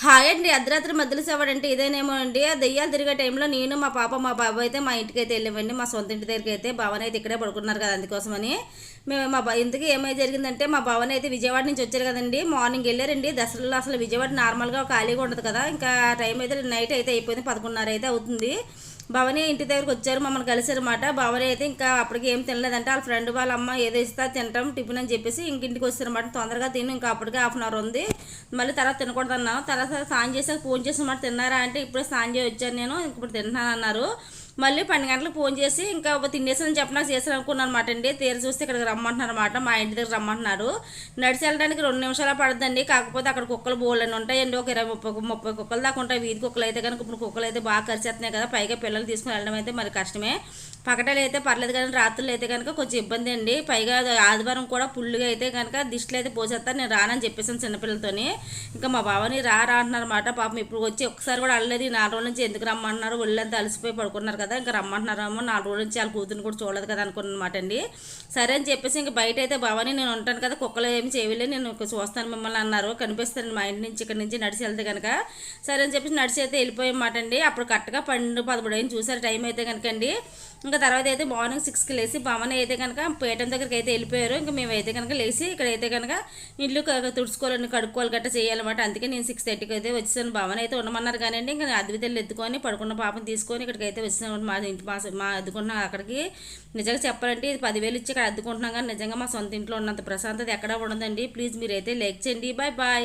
Hi అండి. అర్ధరాత్రి మధ్యలో సేవడంటే ఇదేనేమో అండి. ఆ దెయ్యాలు తిరిగే టైంలో నేను మా పాప మా బాబు అయితే మా ఇంటికి అయితే వెళ్ళామండి మా సొంత ఇంటి దగ్గరికి అయితే భవన్ అయితే ఇక్కడే పడుకున్నారు కదా అందుకోసమని. మేము మా బా ఇంతకీ ఏమై జరిగిందంటే మా భవన్ అయితే విజయవాడ నుంచి వచ్చారు కదండి. మార్నింగ్ వెళ్ళారండి. దసరాలో అసలు విజయవాడ నార్మల్గా ఖాళీగా ఉండదు కదా. ఇంకా టైం అయితే నైట్ అయితే అయిపోయింది. పదకొండున్నర అయితే అవుతుంది. భవని ఇంటి దగ్గరకు వచ్చారు మమ్మల్ని కలిసారన్నమాట భవని అయితే ఇంకా అప్పటికి ఏం తినలేదంటే. వాళ్ళ ఫ్రెండ్ వాళ్ళ అమ్మ ఏదో ఇస్తా తింటాం టిఫిన్ అని చెప్పేసి ఇంక ఇంటికి వచ్చారన్నమాట తొందరగా తిను ఇంకా అప్పటికే హాఫ్ అన్ అవర్ ఉంది. మళ్ళీ తర్వాత తినకూడదన్నాను తర్వాత స్నానం చేసాక ఫోన్ చేసిన తిన్నారా అంటే ఇప్పుడే స్నానం చేసి వచ్చాను నేను ఇప్పుడు తింటున్నాను అన్నారు. మళ్ళీ పన్నెండు గంటలకు ఫోన్ చేసి ఇంకా తినేసానని చెప్పినాక చేశాను అనుకున్నాను అనమాట అండి. తీరు చూస్తే ఇక్కడికి రమ్మంటున్నారు అనమాట మా ఇంటి దగ్గర రమ్మంటున్నారు. నడిచి వెళ్ళడానికి రెండు నిమిషాలు పడుతుందండి. కాకపోతే అక్కడ కుక్కలు బోళ్ళని ఉంటాయండి. ఒక ఇరవై ముప్పై ముప్పై కుక్కలు దాకా ఉంటాయి. వీధి కుక్కలు అయితే కనుక ఇప్పుడు కుక్కలు అయితే బాగా ఖర్చేస్తున్నాయి కదా. పైగా పిల్లలు తీసుకుని వెళ్ళడం అయితే మరి కష్టమే. పకటలు అయితే పర్లేదు కానీ రాత్రులు అయితే కనుక కొంచెం ఇబ్బంది అండి. పైగా ఆదివారం కూడా పుల్లుగా అయితే కనుక దిష్టిలో అయితే పోసేస్తాను నేను రానని చెప్పేసాను చిన్నపిల్లలతోని. ఇంకా మా బావని రా రా అంటున్నారన్నమాట. పాపం ఇప్పుడు వచ్చి ఒకసారి కూడా అల్లలేదు నాలుగు రోజుల నుంచి ఎందుకు రమ్మంటున్నారు? ఒళ్ళంతా అలసిపోయి పడుకున్నారు కదా. కదా ఇంకా రమ్మంటున్నారేమో నాలుగు రోజుల నుంచి వాళ్ళ కూతురుని కూడా చూడలేదు కదా అనుకున్నమాట అండి. సరే అని చెప్పేసి ఇంక బయట అయితే భవాని నేను ఉంటాను కదా కుక్కలు ఏమి చేయలే నేను చూస్తాను మిమ్మల్ని అన్నారు కనిపిస్తాను మా ఇంటి నుంచి ఇక్కడ నుంచి నడిచి వెళ్తే కనుక సరే అని చెప్పేసి నడిచి అయితే వెళ్ళిపోయామాట అండి. అప్పుడు కరెక్ట్గా పన్నెండు పదమూడు అయిన చూసారు టైం అయితే కనుక అండి. ఇంకా తర్వాత అయితే మార్నింగ్ సిక్స్కి లేచి భవన్ అయితే కనుక పేటం దగ్గరికి అయితే వెళ్ళిపోయారు. ఇంకా మేమైతే కనుక లేచి ఇక్కడ అయితే కనుక ఇల్లు తుడుచుకోవాలని కడుక్కోవాలి గట్ట చేయాలన్నమాట అందుకే నేను సిక్స్ థర్టీకి అయితే వచ్చేసాను. భవన్ అయితే ఉండమన్నారు కానీ ఇంకా అద్వితలు ఎత్తుకొని పడుకున్న పాపం తీసుకొని ఇక్కడికి అయితే వచ్చేసాను మా ఇంటి మా మా అద్దుకుంటున్నాం అక్కడికి. నిజంగా చెప్పాలంటే ఇది పదివేలు ఇచ్చి ఇక్కడ అద్దుకుంటున్నాం కానీ నిజంగా మా సొంత ఇంట్లో ఉన్నంత ప్రశాంతత ఎక్కడ ఉండదండి. ప్లీజ్ మీరైతే లైక్ చేయండి. Bye bye.